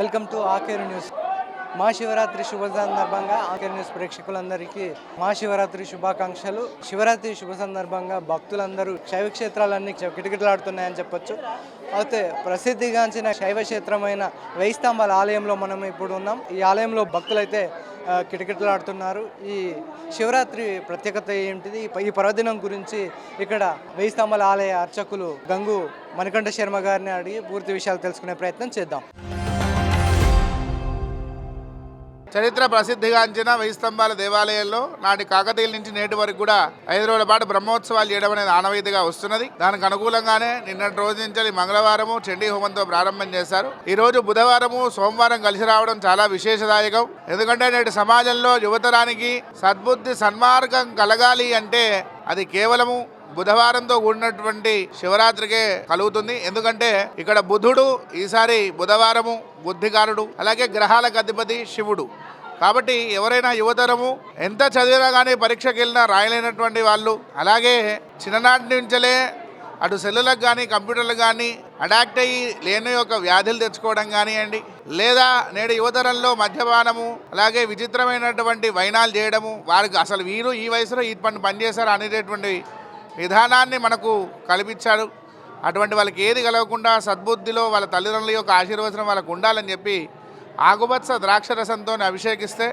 Welcome to Aakhari news. Mahashivratri శుభ సందర్భంగా ఆఖరి న్యూస్ ప్రేక్షకులందరికీ మహాశివరాత్రి శుభాకాంక్షలు. శివరాత్రి శుభ సందర్భంగా భక్తులందరూ శైవ క్షేత్రాలన్నీ కిటకిటలాడుతున్నాయని చెప్పొచ్చు. అయితే ప్రసిద్ధిగాంచిన శైవ క్షేత్రమైన వెయ్యి స్తంభాల ఆలయంలో మనం ఇప్పుడు ఉన్నాం. ఈ ఆలయంలో భక్తులైతే కిటకిటలాడుతున్నారు. ఈ శివరాత్రి ప్రత్యేకత ఏంటిది? ఈ ఈ పర్వదినం గురించి ఇక్కడ వెయ్యి స్తంభాల ఆలయ అర్చకులు గంగు మణికంఠ శర్మ గారిని అడిగి పూర్తి విషయాలు తెలుసుకునే ప్రయత్నం చేద్దాం. చరిత్ర ప్రసిద్ధిగాంచిన వెయ్యి స్తంభాల దేవాలయంలో నాటి కాకతీయుల నుంచి నేటి వరకు కూడా ఐదు రోజుల పాటు బ్రహ్మోత్సవాలు చేయడం అనేది ఆనవాయితీగా వస్తున్నది. దానికి అనుకూలంగానే నిన్నటి రోజు నుంచి మంగళవారము చండీ హోమంతో ప్రారంభం చేశారు. ఈ రోజు బుధవారము సోమవారం కలిసి రావడం చాలా విశేషదాయకం. ఎందుకంటే నేటి సమాజంలో యువతరానికి సద్బుద్ధి సన్మార్గం కలగాలి అంటే అది కేవలము బుధవారంతో కూడినటువంటి శివరాత్రికే కలుగుతుంది. ఎందుకంటే ఇక్కడ బుధుడు ఈసారి బుధవారము బుద్ధికారుడు అలాగే గ్రహాలకు అధిపతి శివుడు. కాబట్టి ఎవరైనా యువతరము ఎంత చదివినా కానీ పరీక్షకి వెళ్ళినా రాయలేనటువంటి వాళ్ళు అలాగే చిన్ననాటి నుంచలే అటు సెల్లులకు కానీ కంప్యూటర్లకు కానీ అడాక్ట్ అయ్యి లేని యొక్క వ్యాధులు తెచ్చుకోవడం కానివ్వండి లేదా నేడు యువతరంలో మద్యపానము అలాగే విచిత్రమైనటువంటి వైనాలు చేయడము వారికి అసలు వీరు ఈ వయసులో ఈ పని పనిచేశారు అనేటటువంటి విధానాన్ని మనకు కల్పించాడు. అటువంటి వాళ్ళకి ఏది కలగకుండా సద్బుద్ధిలో వాళ్ళ తల్లిదండ్రుల యొక్క ఆశీర్వచనం వాళ్ళకు ఉండాలని చెప్పి ఆకుపచ్చ ద్రాక్షరసంతో అభిషేకిస్తే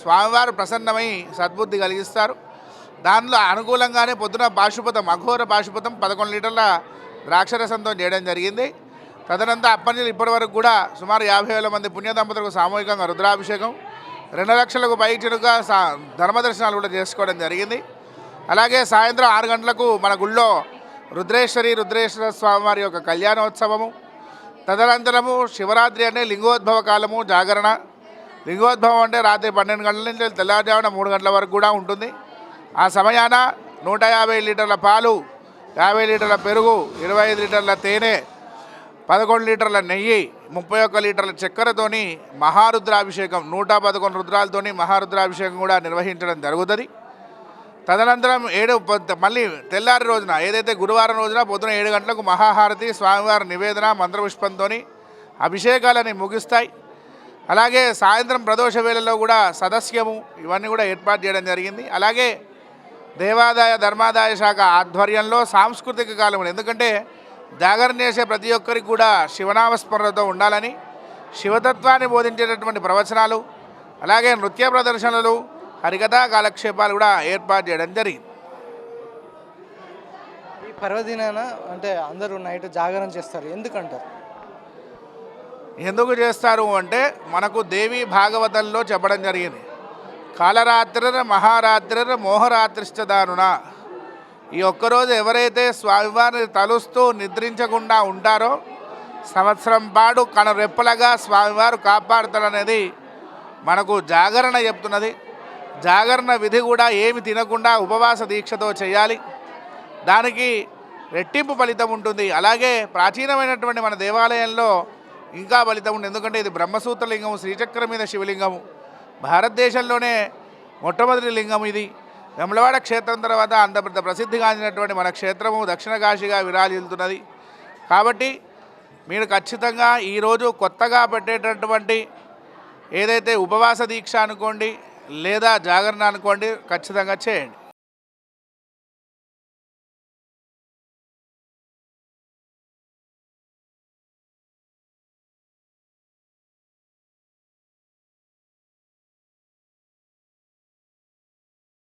స్వామివారు ప్రసన్నమై సద్బుద్ధి కలిగిస్తారు. దానిలో అనుకూలంగానే పొద్దున పాశుపతం అఘోర పాశుపతం పదకొండు లీటర్ల ద్రాక్షరసంతో చేయడం జరిగింది. తదనంతా అప్పటి నుంచి ఇప్పటి వరకు కూడా సుమారు యాభై వేల మంది పుణ్య దంపతులకు సామూహికంగా రుద్రాభిషేకం రెండు లక్షలకు పైచినుక సా ధర్మదర్శనాలు కూడా చేసుకోవడం జరిగింది. అలాగే సాయంత్రం ఆరు గంటలకు మన గుళ్ళో రుద్రేశ్వరి రుద్రేశ్వర స్వామివారి యొక్క కళ్యాణోత్సవము. తదనంతరము శివరాత్రి అంటే లింగోద్భవ కాలము జాగరణ. లింగోద్భవం అంటే రాత్రి పన్నెండు గంటల నుంచి తెల్లవారుజామున మూడు గంటల వరకు కూడా ఉంటుంది. ఆ సమయాన నూట యాభై లీటర్ల పాలు యాభై లీటర్ల పెరుగు ఇరవై ఐదు లీటర్ల తేనె పదకొండు లీటర్ల నెయ్యి ముప్పై ఒక్క లీటర్ల చక్కెరతోని మహారుద్రాభిషేకం నూట పదకొండు రుద్రాలతోని మహారుద్రాభిషేకం కూడా నిర్వహించడం జరుగుతుంది. తదనంతరం ఏడు మళ్ళీ తెల్లారి రోజున ఏదైతే గురువారం రోజున పొద్దున ఏడు గంటలకు మహాహారతి స్వామివారి నివేదన మంత్రపుష్పంతో అభిషేకాలని ముగిస్తాయి. అలాగే సాయంత్రం ప్రదోష వేళల్లో కూడా సదస్యము ఇవన్నీ కూడా ఏర్పాటు చేయడం జరిగింది. అలాగే దేవాదాయ ధర్మాదాయ శాఖ ఆధ్వర్యంలో సాంస్కృతిక కాలం ఎందుకంటే జాగరణ చేసే ప్రతి ఒక్కరికి కూడా శివనామస్మరణతో ఉండాలని శివతత్వాన్ని బోధించేటటువంటి ప్రవచనాలు అలాగే నృత్య ప్రదర్శనలు హరికథా కాలక్షేపాలు కూడా ఏర్పాటు చేయడం జరిగింది. ఈ పర్వదినాన అంటే అందరూ నైట్ జాగరణ చేస్తారు. ఎందుకంటారు? ఎందుకు చేస్తారు అంటే మనకు దేవి భాగవతంలో చెప్పడం జరిగింది. కాలరాత్రిర మహారాత్రిర మోహరాత్రిష్టదానున ఈ ఒక్కరోజు ఎవరైతే స్వామివారిని తలుస్తూ నిద్రించకుండా ఉంటారో సంవత్సరం పాటు కనురెప్పలగా స్వామివారు కాపాడుతారనేది మనకు జాగరణ చెప్తున్నది. జాగరణ విధి కూడా ఏమి తినకుండా ఉపవాస దీక్షతో చేయాలి. దానికి రెట్టింపు ఫలితం ఉంటుంది. అలాగే ప్రాచీనమైనటువంటి మన దేవాలయంలో ఇంకా ఫలితం ఉంది ఎందుకంటే ఇది బ్రహ్మసూత్ర లింగం శ్రీచక్రం మీద శివలింగము. భారతదేశంలోనే మొట్టమొదటి లింగం ఇది. వెమలవాడ క్షేత్రం తర్వాత అంత పెద్ద ప్రసిద్ధిగాంచినటువంటి మన క్షేత్రము దక్షిణ కాశీగా విరాజిల్లుతున్నది. కాబట్టి మీరు ఖచ్చితంగా ఈరోజు కొత్తగా పెట్టేటటువంటి ఏదైతే ఉపవాస దీక్ష అనుకోండి లేదా జాగరణ అనుకోండి ఖచ్చితంగా చేయండి.